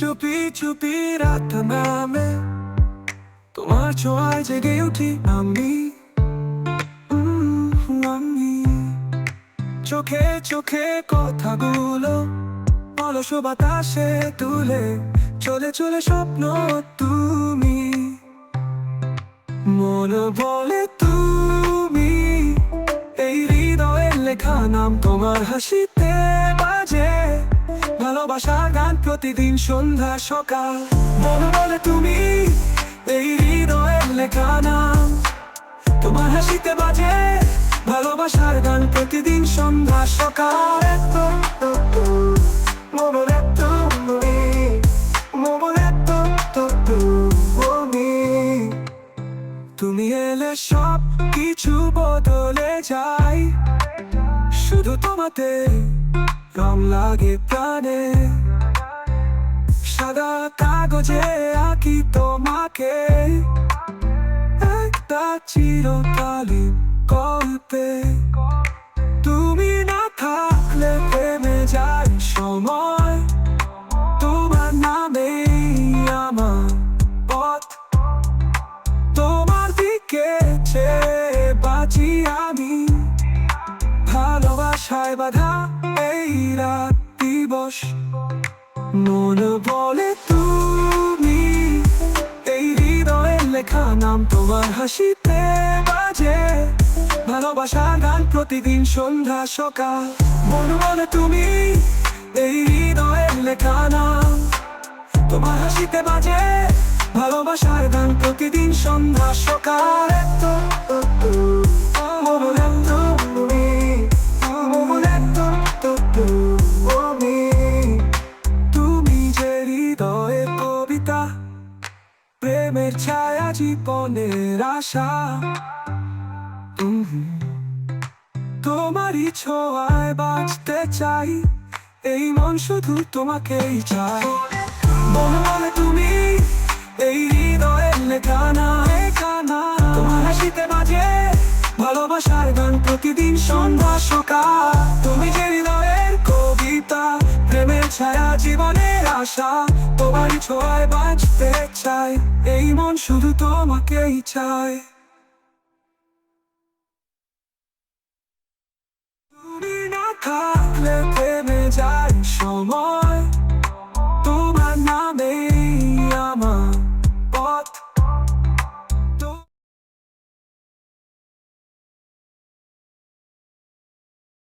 চুপি চুপি রাত নামে। তোমার ছোঁয়ায় জেগে উঠি আমি। আমি। চোখে চোখে কথাগুলো অলস বাতাসে তুলে চলে চলে স্বপ্ন তুমি। মন বলে তুমি, এই হৃদয়ের লেখা নাম তোমার হাসিতে বাজে। ভালোবাসার গান প্রতিদিন সন্ধ্যা, সকাল। মন বলে তুমি এই হৃদয়ের লেখা নাম। তোমার হাসিতে বাজে ভালোবাসার গান প্রতিদিন সন্ধ্যা, সকাল। তুমি এলে সব কিছু বদলে যায়। শুধু তোমাতে রং লাগে প্রাণে। সাদা কাগজে আঁকি তোমাকে। একটা চিরকালীন গল্পে। তুমি না থাকলে থেমে যায় সময়। তোমার নামেই আমার পথ। তোমার দিকে চেয়ে বাঁচি আমি। ভালোবাসায় বাধা এই রাত দিবস। মন বলে তুমি, এই হৃদয়ের লেখা নাম তোমার হাসিতে বাজে। ভালোবাসার গান প্রতিদিন সন্ধ্যা সকাল। মন বলে তুমি, এই হৃদয়ের লেখা নাম তোমার হাসিতে বাজে। ভালোবাসার গান প্রতিদিন সন্ধ্যা সকাল। ছায়া জীবনের আশা। তোমারই ছোঁয়ায় বাঁচতে চাই, এই মন শুধু তোমাকেই চাই। মন তুমি, এই হৃদয়ের লেখা না লেখা না তোমার হাসিতে বাজে ভালোবাসার গান প্রতিদিন সন্ধ্যা সকাল। তুমি যে হৃদয়ের কবিতা, প্রেমের ছায়া, জীবনের আশা, তোমারই ছোঁয়ায় বাঁচতে চাই। এই মন শুধু তোমাকেই চায় তুমি না থাকলে থেমে যায় সময়।